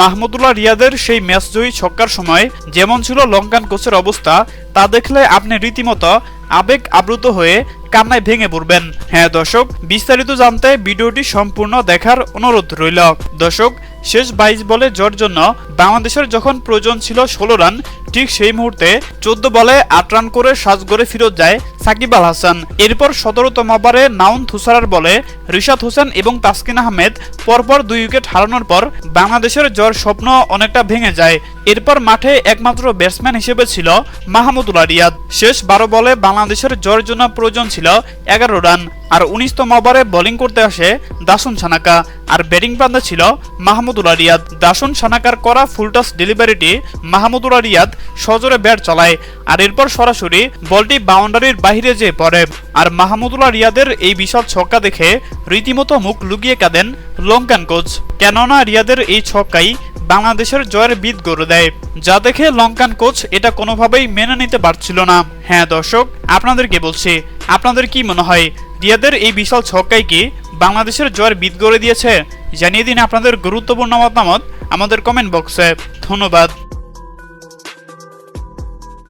মাহমুদুল্লাহ রিয়াদের সেই ম্যাচ জয়ী ছক্কার সময় যেমন ছিল লঙ্কান কোচের অবস্থা, তা দেখলে আপনি রীতিমতো আবেগ আবৃত হয়ে কান্নায় ভেঙে পড়বেন। হ্যাঁ দর্শক, বিস্তারিত জানতে ভিডিওটি সম্পূর্ণ দেখার অনুরোধ রইল। দর্শক শেষ বাইশ বলে জোর জন্য বাংলাদেশের যখন প্রয়োজন ছিল ষোলো রান, ঠিক সেই মুহূর্তে চোদ্দ বলে আট রান করে সাজগড়ে ফিরত যায় সাকিব আল হাসান। এরপর সতেরোতম ওভারে নাউন থুসারার বলে রিশাদ হোসেন এবং তাসকিন আহমেদ পরপর দুই উইকেট হারানোর পর বাংলাদেশের জ্বর স্বপ্ন অনেকটা ভেঙে যায়। এরপর মাঠে একমাত্র ব্যাটসম্যান হিসেবে ছিল মাহমুদুল্লাহ রিয়াদ শেষ বারো বলে বাংলাদেশের জয়ের জন্য প্রয়োজন ছিল এগারো রান, আর উনিশতম ওভারে বোলিং করতে আসে দাসুন সানাকা, আর ব্যাটিং প্রান্তে ছিল মাহমুদুল্লাহ রিয়াদ দাসুন সানাকার করা ফুলটাস ডেলিভারিটি মাহমুদুল্লাহ রিয়াদ সজোরে ব্যাট চালায়, আর এরপর সরাসরি বলটি বাউন্ডারির বাহিরে যেয়ে পড়ে। আর মাহমুদুল্লাহ রিয়াদের এই বিশাল ছক্কা দেখে রীতিমতো মুখ লুকিয়ে কাঁদেন লঙ্কান কোচ। কেননা রিয়াদের এই ছক্কাই বাংলাদেশের জয়ের বিদ গড়ে দেয়। যা দেখে লঙ্কান কোচ এটা কোনোভাবেই মেনে নিতে পারছিল না। হ্যাঁ দর্শক, আপনাদেরকে বলছি, আপনাদের কি মনে হয় দিয়াদের এই বিশাল ছক্কাই কি বাংলাদেশের জয়ের বিদ গড়ে দিয়েছে? জানিয়ে দিন আপনাদের গুরুত্বপূর্ণ মতামত আমাদের কমেন্ট বক্সে ধন্যবাদ।